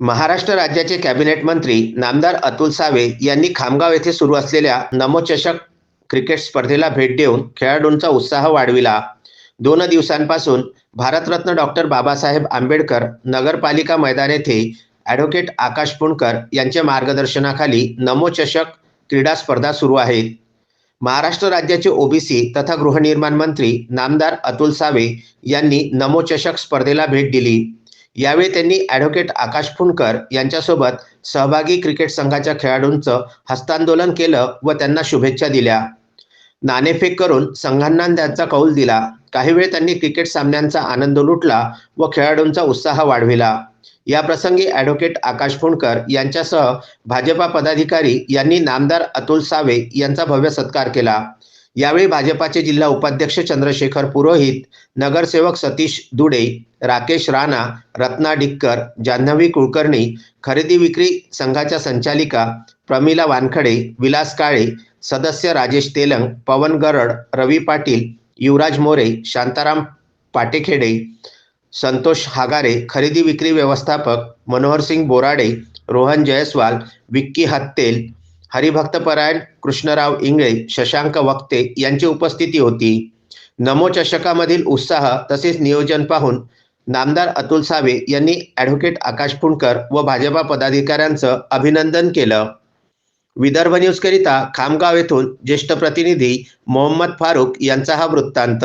महाराष्ट्र राज्याचे कॅबिनेट मंत्री नामदार अतुल सावे यांनी खामगाव येथे सुरू असलेल्या नमोचषक क्रिकेट स्पर्धेला भेट देऊन खेळाडूंचा उत्साह वाढविला. दोन दिवसांपासून भारतरत्न डॉक्टर बाबासाहेब आंबेडकर नगरपालिका मैदान येथे ॲडव्होकेट आकाश पुणकर यांच्या मार्गदर्शनाखाली नमोचषक क्रीडा स्पर्धा सुरू आहेत. महाराष्ट्र राज्याचे ओबीसी तथा गृहनिर्माण मंत्री नामदार अतुल सावे यांनी नमोचषक स्पर्धेला भेट दिली. यावेळी त्यांनी ॲडव्होकेट आकाश फुंडकर यांच्यासोबत सहभागी क्रिकेट संघाच्या खेळाडूंचं हस्तांदोलन केलं व त्यांना शुभेच्छा दिल्या. नाणेफेक करून संघांना त्यांचा कौल दिला. काही वेळ त्यांनी क्रिकेट सामन्यांचा आनंद लुटला व खेळाडूंचा उत्साह वाढविला. या प्रसंगी ॲडव्होकेट आकाश फुंडकर यांच्यासह भाजपा पदाधिकारी यांनी नामदार अतुल सावे यांचा भव्य सत्कार केला. यावेळी भाजपाचे जिल्हा उपाध्यक्ष चंद्रशेखर पुरोहित नगरसेवक सतीश दुडे राकेश राणा रत्ना डिक्कर जान्हवी कुलकर्णी खरेदी विक्री संघाच्या संचालिका प्रमिला वानखडे विलास काळे सदस्य राजेश तेलंग पवन गरड रवी पाटील युवराज मोरे शांताराम पाटेखेडे संतोष हागारे खरेदी विक्री व्यवस्थापक मनोहरसिंग बोराडे रोहन जयस्वाल विक्की हत्तेल हरिभक्तपरायण कृष्णराव इंगळे शशांक वक्ते यांची उपस्थिती होती. नमो चषकामधील उत्साह तसेच नियोजन पाहून नामदार अतुल सावे यांनी ॲडव्होकेट आकाश फुंडकर व भाजपा पदाधिकाऱ्यांचं अभिनंदन केलं. विदर्भ न्यूजकरिता खामगाव येथून ज्येष्ठ प्रतिनिधी मोहम्मद फारूक यांचा हा वृत्तांत.